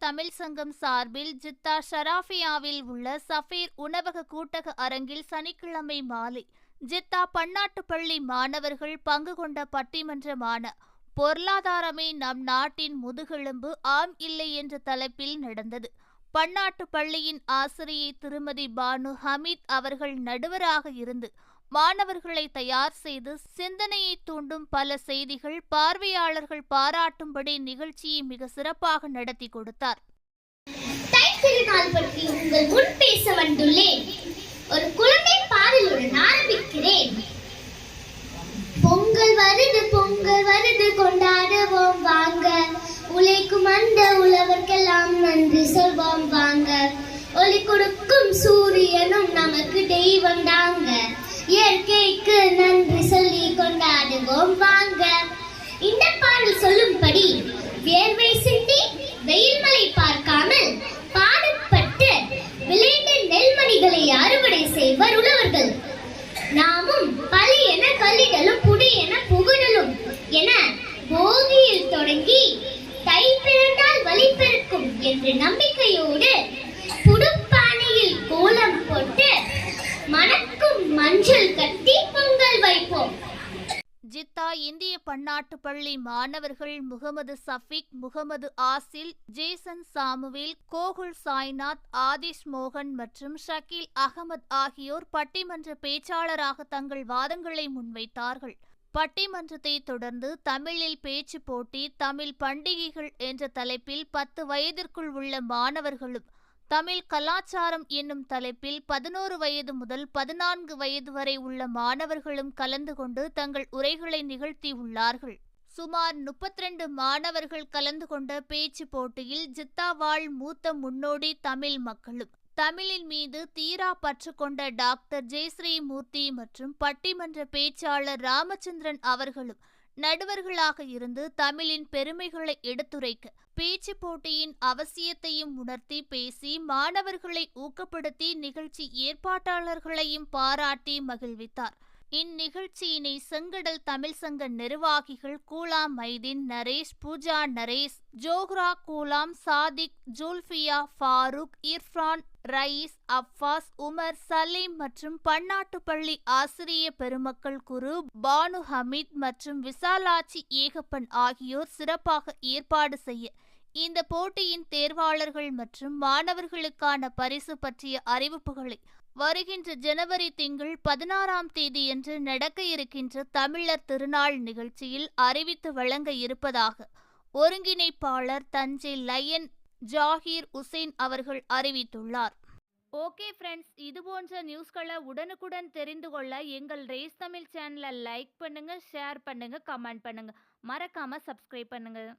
தமிழ் சங்கம் சார்பில் ஜித்தா ஷராஃபியாவில் உள்ள சஃபீர் உணவக கூட்டக அரங்கில் சனிக்கிழமை மாலை ஜித்தா பன்னாட்டு பள்ளி மாணவர்கள் பங்கு கொண்ட பட்டிமன்றமான பொருளாதாரமே நம் நாட்டின் முதுகெலும்பு ஆம் இல்லை என்ற தலைப்பில் நடந்தது. பன்னாட்டு பள்ளியின் ஆசிரியை திருமதி பானு ஹமீத் அவர்கள் நடுவராக இருந்து மாணவர்களை தயார் செய்து சிந்தனையை தூண்டும் பல செய்திகள் பார்வையாளர்கள் பாராட்டும்படி நிகழ்ச்சியை மிக சிறப்பாக நடத்தி கொடுத்தார். தைத்திருநாள் பற்றி உங்கள் முன் பேச வந்துள்ளேன். ஒரு குழந்தை பாடலுடன் ஆரம்பிக்கிறேன். பொங்கல் வருது பொங்கல் வருது கொண்டாடுவோம் வாங்க. உழைக்கும் அந்த உழவர்க்கெல்லாம் நன்றி சொல்வோம் வாங்க. ஒளி கொடுக்கும் சூரியனும் நமக்கு தெய்வம் தாங்க. இயற்கைக்கு நன்றி சொல்லி கொண்டாடுவோம் வாங்க. இந்த பாடல் சொல்லும்படி வேர்வை சிந்தி வெயில் மலை பார்க்காமல் பாடுபட்டு விளைந்த நெல்மணிகளை அறுவடை செய்வர் உழவர்கள். நாமும் பழி என கல்லிடலும் புடி என புகுடலும் என போகியில் தொடங்கி தை பிறந்தால் வழி பிறக்கும் என்று நம்பிக்கையோடு புடுப்பானையில் கோலம் போட்டு மணக்கும் மஞ்சள் கட்டி பொங்கல் வைப்போம் ஜித்தா இந்திய பன்னாட்டு பள்ளி மாணவர்கள் முகமது சஃபிக் முகமது ஆசில் ஜேசன் சாமுவேல் கோகுல் சாய்நாத் ஆதிஷ் மோகன் மற்றும் ஷக்கீல் அகமது ஆகியோர் பட்டிமன்ற பேச்சாளராக தங்கள் வாதங்களை முன்வைத்தார்கள். பட்டிமன்றத்தை தொடர்ந்து தமிழில் பேச்சு போட்டி தமிழ் பண்டிகைகள் என்ற தலைப்பில் பத்து வயதிற்குள் உள்ள மாணவர்களும் தமிழ் கலாச்சாரம் என்னும் தலைப்பில் பதினோரு வயது முதல் பதினான்கு வயது வரை உள்ள மாணவர்களும் கலந்து கொண்டு தங்கள் உரைகளை நிகழ்த்தியுள்ளார்கள் சுமார் 32 மாணவர்கள் கலந்து கொண்ட பேச்சு போட்டியில் ஜித்தாவாள் மூத்த முன்னோடி தமிழ் மக்களும் தமிழின் மீது தீரா பற்று கொண்ட டாக்டர் ஜெயஸ்ரீமூர்த்தி மற்றும் பட்டிமன்ற பேச்சாளர் ராமச்சந்திரன் அவர்களும் நடுவர்களாக இருந்து தமிழின் பெருமைகளை எடுத்துரைக்க பேச்சு போட்டியின் அவசியத்தையும் உணர்த்தி பேசி மாணவர்களை ஊக்கப்படுத்தி நிகழ்ச்சி ஏற்பாட்டாளர்களையும் பாராட்டி மகிழ்வித்தார். இந்நிகழ்ச்சியினை செங்கடல் தமிழ் சங்க நிர்வாகிகள் கூலா மைதீன் நரேஷ் பூஜா நரேஷ் ஜோஹ்ரா கூலாம் சாதிக் ஜூல்ஃபியா ஃபாரூக் இர்ஃபான் ரயீஸ் அப்பாஸ் உமர் சலீம் மற்றும் பன்னாட்டு பள்ளி ஆசிரிய பெருமக்கள் குரு பானு ஹமீத் மற்றும் விசாலாட்சி ஏகப்பன் ஆகியோர் சிறப்பாக ஏற்பாடு செய்ய இந்த போட்டியின் தேர்வாளர்கள் மற்றும் மாணவர்களுக்கான பரிசு பற்றிய அறிவிப்புகளை வருகின்ற ஜனவரி திங்கள் பதினாறாம் தேதியன்று நடக்க இருக்கின்ற தமிழர் திருநாள் நிகழ்ச்சியில் அறிவித்து வழங்க இருப்பதாக ஒருங்கிணைப்பாளர் தஞ்சை லயன் ஜாகீர் உசேன் அவர்கள் அறிவித்துள்ளார். ஓகே ஃப்ரெண்ட்ஸ் இது போன்ற நியூஸ்களை உடனுக்குடன் தெரிந்து கொள்ள எங்கள் ரேஸ் தமிழ் சேனலை லைக் பண்ணுங்க ஷேர் பண்ணுங்க கமெண்ட் பண்ணுங்க. மறக்காம சப்ஸ்கிரைப் பண்ணுங்கள்